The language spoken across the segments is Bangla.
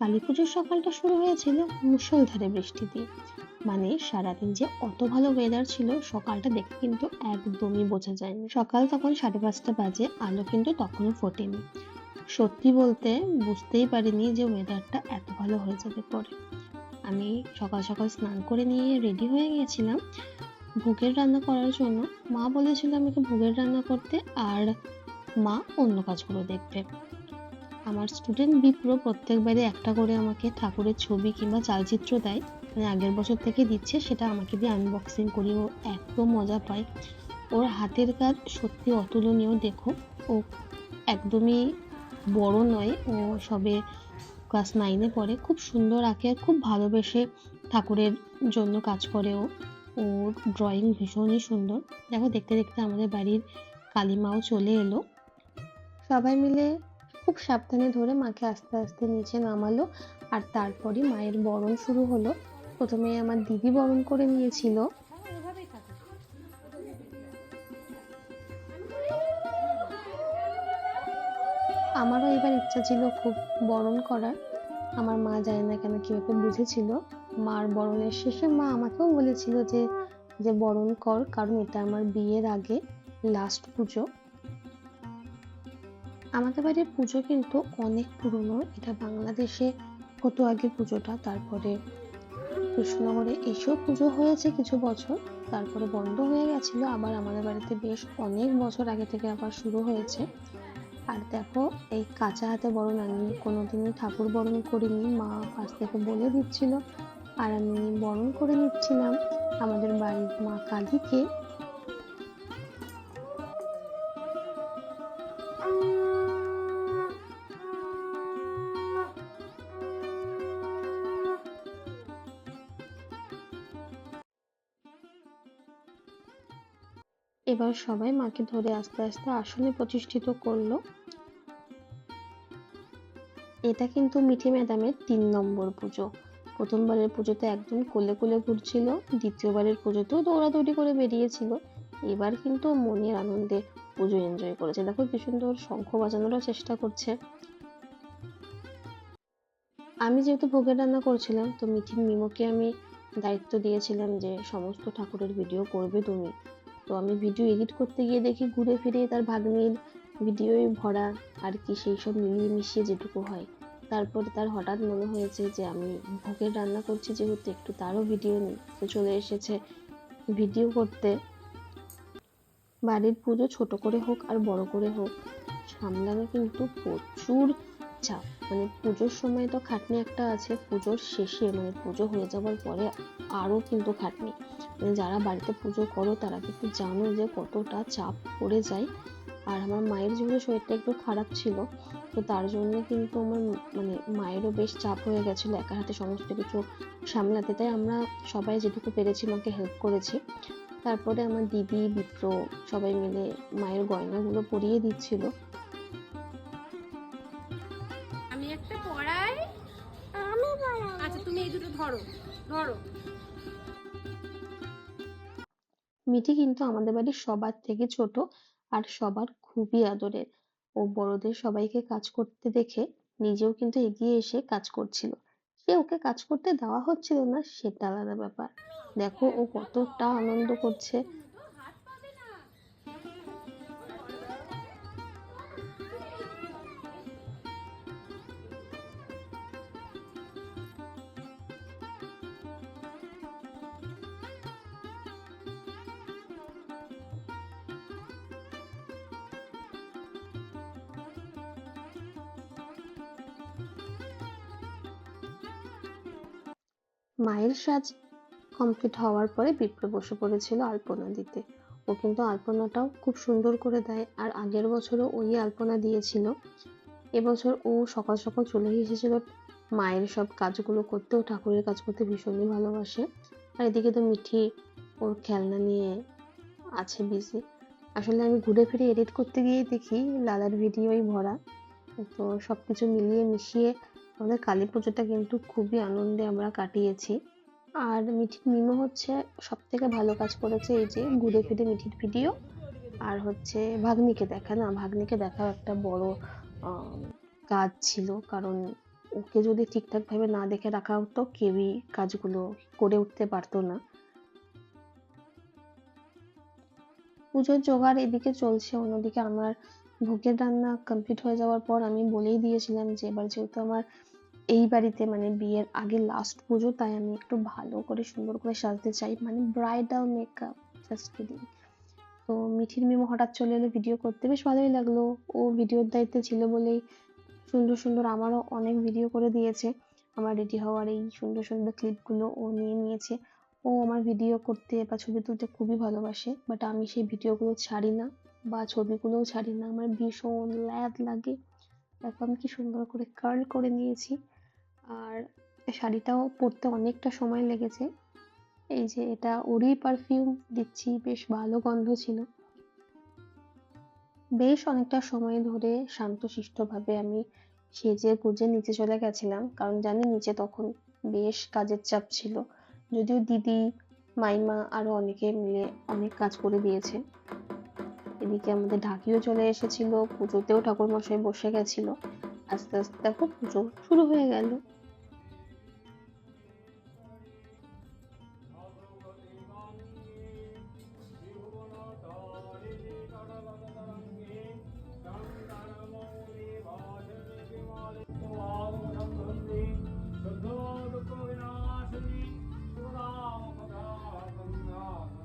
কালী পুজোর সকালটা শুরু হয়েছিল মুষলধারে বৃষ্টি দিয়ে মানে সারাদিন যে অত ভালো ওয়েদার ছিল, সকালটা দেখে কিন্তু একদমই বোঝা যায়নি। সকাল তখন সাড়ে পাঁচটা বাজে, আলো কিন্তু তখনও ফোটেনি। সত্যি বলতে বুঝতেই পারিনি যে ওয়েদারটা এত ভালো হয়ে যাবে পরে। আমি সকাল সকাল স্নান করে নিয়ে রেডি হয়ে গেছিলাম ভোগের রান্না করার জন্য। মা বলেছিল আমাকে ভোগের রান্না করতে আর মা অন্য কাজগুলো দেখবে। আমার স্টুডেন্ট বিপ্র প্রত্যেকবারে একটা করে আমাকে ঠাকুরের ছবি কিংবা চালচিত্র দেয়। মানে আগের বছর থেকে দিচ্ছে, সেটা আমাকে দিয়ে আনবক্সিং করি। ও এত মজা পায়। ওর হাতের কাজ সত্যি অতুলনীয়, দেখো। ও একদমই বড় নয়, ও সবে ক্লাস নাইনে পড়ে। খুব সুন্দর আঁকে আর খুব ভালোবেসে ঠাকুরের জন্য কাজ করে ও। ওর ড্রয়িং ভীষণই সুন্দর। দেখো, দেখতে দেখতে আমাদের বাড়ির কালিমাও চলে এলো। সবাই মিলে খুব সাবধানে ধরে মাকে আস্তে আস্তে নিচে নামালো আর তারপরই মায়ের বরণ শুরু হলো। প্রথমে আমার দিদি বরণ করে নিয়েছিল। আমারও এবার ইচ্ছা ছিল খুব বরণ করার। আমার মা জানে না কেন কীভাবে বুঝেছিল। মার বরণের শেষে মা আমাকেও বলেছিল যে যে বরণ কর, কারণ এটা আমার বিয়ের আগে লাস্ট পুজো। আমাদের বাড়ির পুজো কিন্তু অনেক পুরনো। এটা বাংলাদেশে হতো আগে পুজোটা? তারপরে কৃষ্ণনগরে এসেও পুজো হয়েছে কিছু বছর, তারপরে বন্ধ হয়ে গেছিল। আবার আমাদের বাড়িতে বেশ অনেক বছর আগে থেকে আবার শুরু হয়েছে। আর দেখো, এই কাঁচা হাতে বরণ আমি কোনোদিনই ঠাকুর বরণ করিনি, মা পাশ থেকে বলে দিচ্ছিল। আর আমি বরণ করে নিচ্ছিলাম আমাদের বাড়ির মা কালীকে। এবার সবাই মাকে ধরে আস্তে আস্তে আসনে প্রতিষ্ঠিত করল। এটা কিন্তু মিঠি ম্যাডামের তিন নম্বর পুজো। প্রথমবারের পুজোতে একদম কোলে কোলে ঘুরছিল, দ্বিতীয়বারের পুজোতেও দৌড়াদৌড়ি করে বেরিয়েছিল। এবার কিন্তু মনের আনন্দে পুজো এনজয় করেছে। দেখো কি সুন্দর শঙ্খ বাজানোরও চেষ্টা করছে। আমি যেহেতু ভোগের রান্না করছিলাম, তো মিঠি মিমোকে আমি দায়িত্ব দিয়েছিলাম যে, সমস্ত ঠাকুরের ভিডিও করবে তুমি। তো আমি ভিডিও এডিট করতে গিয়ে দেখি ঘুরে ফিরে তার ভাগ্নির ভিডিওই ভরা আর কি সেই সব মিলিয়ে মিশিয়ে যেটুকু হয়। তারপর তার হঠাৎ মনে হয়েছে যে আমি ভোগের রান্না করছি যেহেতু একটু তারও ভিডিও নিই। তো চলে এসেছে ভিডিও করতে। বাড়ির পুজো ছোট করে হোক আর বড় করে হোক, সামলানো কিন্তু প্রচুর চাপ মানে পুজোর সময় তো খাটনি একটা আছে, পুজোর শেষে মানে পুজো হয়ে যাওয়ার পরে আরও কিন্তু খাটনি। মানে যারা বাড়িতে পুজো করো, তারা কিন্তু জানো যে কতটা চাপ পড়ে যায়। আর আমার মায়ের যেহেতু শরীরটা একটু খারাপ ছিল, তো তার জন্য কিন্তু আমার মানে মায়েরও বেশ চাপ হয়ে গেছিল, একা হাতে সমস্ত কিছু সামলাতে। তাই আমরা সবাই যেটুকু পেরেছি মাকে হেল্প করেছি। তারপরে আমার দিদি বিপ্র সবাই মিলে মায়ের গয়নাগুলো পরিয়ে দিচ্ছিল। আমি একটা পড়াই আমি পড়াই আচ্ছা তুমি এই দুটো ধরো ধরো। মিঠি কিন্তু আমাদের বাড়ির সবার থেকে ছোট আর সবার খুবই আদরের। ও বড়দের সবাইকে কাজ করতে দেখে নিজেও কিন্তু এগিয়ে এসে কাজ করছিল। সে ওকে কাজ করতে দেওয়া হচ্ছিল না সেটা আলাদা ব্যাপার। দেখো ও কতটা আনন্দ করছে। মায়ের সাজ কমপ্লিট হওয়ার পরে বিপ্র বসে পড়েছিল আলপনা দিতে। ও কিন্তু আলপনাটাও খুব সুন্দর করে দেয়। আর আগের বছরও ওই আলপনা দিয়েছিল। এবছর ও সকাল সকাল চলে এসেছিল মায়ের সব কাজগুলো করতে। ও ঠাকুরের কাজ করতে ভীষণই ভালোবাসে। আর এদিকে তো মিঠি ওর খেলনা নিয়ে আছে বিজি আসলে আমি ঘুরে ফিরে এডিট করতে গিয়ে দেখি, লালার ভিডিওই ভরা। তো সব কিছু মিলিয়ে মিশিয়ে আমাদের কালী পুজোটা কিন্তু খুবই আনন্দে আমরা কাটিয়েছি। আর মিঠির মিমো হচ্ছে সব থেকে ভালো কাজ করেছে এই যে ঘুরে ফিরে মিঠির ভিডিও আর হচ্ছে ভাগ্নিকে দেখা। না, ভাগ্নিকে দেখাও একটা বড় কাজ ছিল। কারণ ওকে যদি ঠিকঠাকভাবে না দেখে রাখা হতো, কেউই কাজগুলো করে উঠতে পারতো না। পুজোর জোগাড় এদিকে চলছে, অন্যদিকে আমার ভোগের রান্না কমপ্লিট হয়ে যাওয়ার পর আমি বলেই দিয়েছিলাম যে এবার যেহেতু আমার এই বাড়িতে মানে বিয়ের আগে লাস্ট পুজো, তাই আমি একটু ভালো করে সুন্দর করে সাজতে চাই। মানে ব্রাইডাল মেকআপ জাস্ট কিডিং তো মিঠির মিমো হঠাৎ চলে এলো ভিডিও করতে বেশ ভালোই লাগল। ও ভিডিওর দায়িত্বে ছিল বলেই সুন্দর সুন্দর আমারও অনেক ভিডিও করে দিয়েছে। আমার রেডি হওয়ার এই সুন্দর সুন্দর ক্লিপগুলো ও নিয়ে নিয়েছে। ও আমার ভিডিও করতে বা ছবি তুলতে খুবই ভালোবাসে বাট আমি সেই ভিডিওগুলো ছাড়ি না। বা ছবিগুলোও ছাড়ি না। আমার ভীষণ ল্যাদ লাগে। দেখো, আমি কি সুন্দর করে কার্ল করে নিয়েছি। আর শাড়িটাও পরতে অনেকটা সময় লেগেছে। এই যে, এটা ওরই পারফিউম দিচ্ছি, বেশ ভালো গন্ধ ছিল। বেশ অনেকটা সময় ধরে শান্তশিষ্টভাবে আমি সেজে গুজে নিচে চলে গেছিলাম। কারণ জানি নিচে তখন বেশ কাজের চাপ ছিল। যদিও দিদি, মাইমা আরও অনেকে মিলে অনেক কাজ করে দিয়েছে। এদিকে আমাদের ঢাকিও চলে এসেছিল, পুজোতেও ঠাকুর মশাই বসে গেছিল। আস্তে আস্তে দেখো পুজো শুরু হয়ে গেল।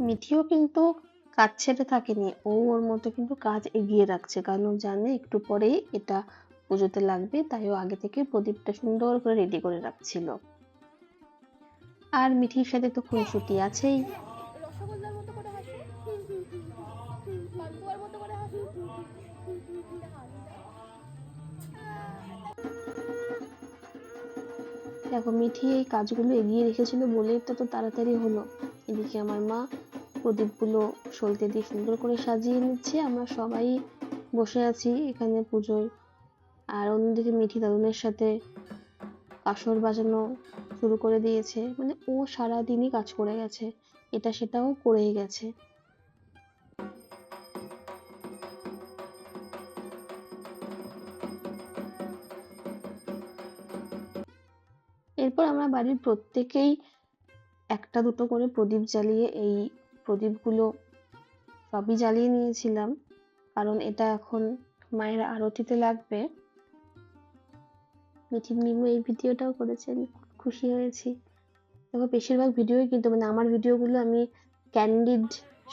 মিঠিও কিন্তু কাজ ছেড়ে থাকেনি। ও ওর মতো কিন্তু কাজ এগিয়ে রাখছে। কারণ ও জানে একটু পরেই এটা পুজোতে লাগবে, তাই ও আগে থেকে প্রদীপটা সুন্দর করে রেডি করে রাখছিল। আর মিঠির সাথে তো খুনসুটি আছেই। দেখো, মিঠি এই কাজগুলো এগিয়ে রেখেছিল বলেই তো তাড়াতাড়ি হলো। এদিকে আমার মা প্রদীপগুলো সলতে দিয়ে সুন্দর করে সাজিয়ে নিচ্ছে। আমরা সবাই বসে আছি এখানে পুজোয় আর অন্যদিকে মিঠি দাদুনের সাথে আসর বাজানো শুরু করে দিয়েছে। মানে ও সারা দিনই কাজ করে গেছে। এটা সেটাও করেই গেছে। এরপর আমরা বাড়ির প্রত্যেকেই একটা দুটো করে প্রদীপ জ্বালিয়ে এই প্রদীপগুলো সবই জ্বালিয়ে নিয়েছিলাম, কারণ এটা এখন মায়ের আরতিতে লাগবে। মিঠির মিমু এই ভিডিওটাও করেছে, আমি খুশি হয়েছি। দেখো, বেশিরভাগ ভিডিওই কিন্তু মানে আমার ভিডিওগুলো আমি ক্যান্ডিড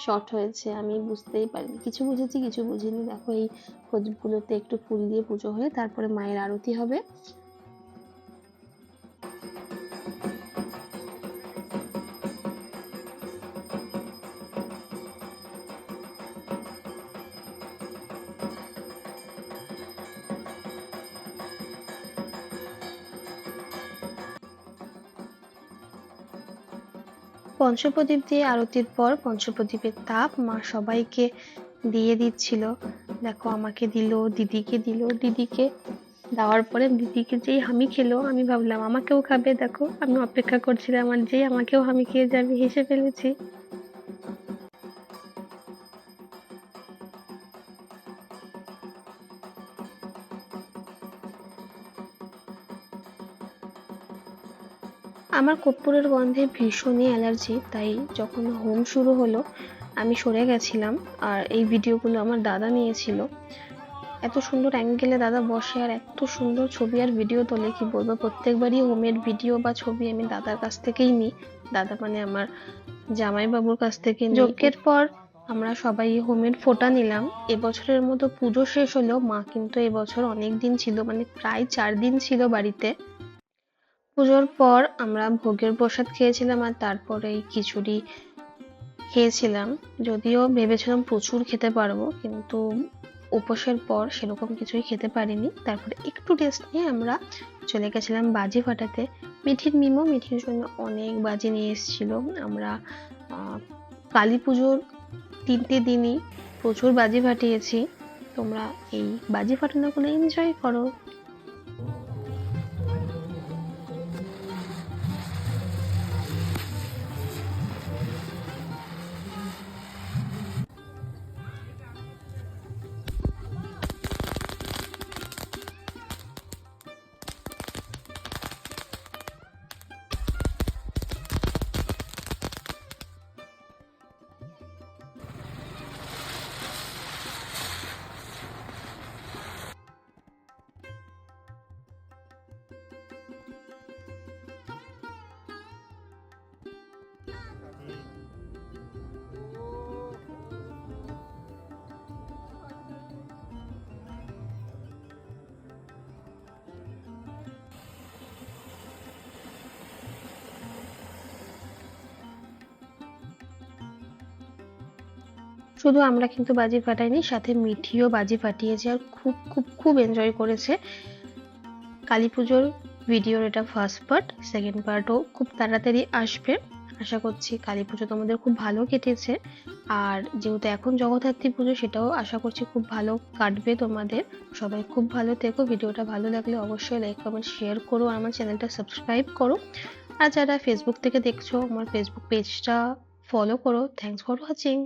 শট হয়েছে, আমি বুঝতেই পারিনি। কিছু বুঝেছি, কিছু বুঝিনি। দেখো, এই প্রদীপগুলোতে একটু ফুল দিয়ে পুজো হয়ে তারপরে মায়ের আরতি হবে। পঞ্চপ্রদীপ দিয়ে আরতির পর পঞ্চপ্রদীপের তাপ মা সবাইকে দিয়ে দিচ্ছিল। দেখো, আমাকে দিল, দিদিকে দিল, দিদিকে দেওয়ার পরে দিদিকে যেই হামি খেলো, আমি ভাবলাম, আমাকেও খাবে, দেখো, আমি অপেক্ষা করছিলাম, আর যেই আমাকেও হামি খেয়ে যাবে, হেসে ফেলেছি। আমার কর্পূরের গন্ধে ভীষণই অ্যালার্জি, তাই যখন হোম শুরু হলো, আমি সরে গেছিলাম আর এই ভিডিওগুলো আমার দাদা নিয়েছিল। এত সুন্দর অ্যাঙ্গেলে দাদা বসে আর এত সুন্দর ছবি আর ভিডিও তোলে, কি বলব? প্রত্যেকবারই হোমের ভিডিও বা ছবি আমি দাদার কাছ থেকেই নিই। দাদা মানে আমার জামাইবাবুর কাছ থেকে যজ্ঞের পর আমরা সবাই হোমের ফোটা নিলাম। এবছরের মতো পুজো শেষ হলেও মা কিন্তু এবছর অনেক দিন ছিল মানে প্রায় চার দিন ছিল বাড়িতে। পুজোর পর আমরা ভোগের প্রসাদ খেয়েছিলাম আর তারপরে এই খিচুড়ি খেয়েছিলাম। যদিও ভেবেছিলাম প্রচুর খেতে পারব, কিন্তু উপোসের পর সেরকম কিছুই খেতে পারিনি। তারপরে একটু টেস্ট নিয়ে আমরা চলে গেছিলাম বাজি ফাটাতে। মিঠির মিমো মিঠির জন্য অনেক বাজি নিয়ে এসেছিল। আমরা কালী পুজোর তিনটে দিনই প্রচুর বাজি ফাটিয়েছি। তোমরা এই বাজি ফাটানোগুলো এনজয় করো। শুধু আমরা কিন্তু বাজি ফাটাইনি, সাথে মিঠিও বাজি ফাটিয়েছে আর খুব খুব খুব এনজয় করেছে। কালী পুজোর ভিডিওর এটা ফার্স্ট পার্ট সেকেন্ড পার্টও খুব তাড়াতাড়ি আসবে। আশা করছি কালী পুজো তোমাদের খুব ভালো কেটেছে। আর যেহেতু এখন জগদ্ধাত্রী পুজো, সেটাও আশা করছি খুব ভালো কাটবে তোমাদের। সবাই খুব ভালো থেকো, ভিডিওটা ভালো লাগলে অবশ্যই লাইক কমেন্ট শেয়ার করো, আমার চ্যানেলটা সাবস্ক্রাইব করো। আর যারা ফেসবুক থেকে দেখছ, আমার ফেসবুক পেজটা ফলো করো। Thanks for watching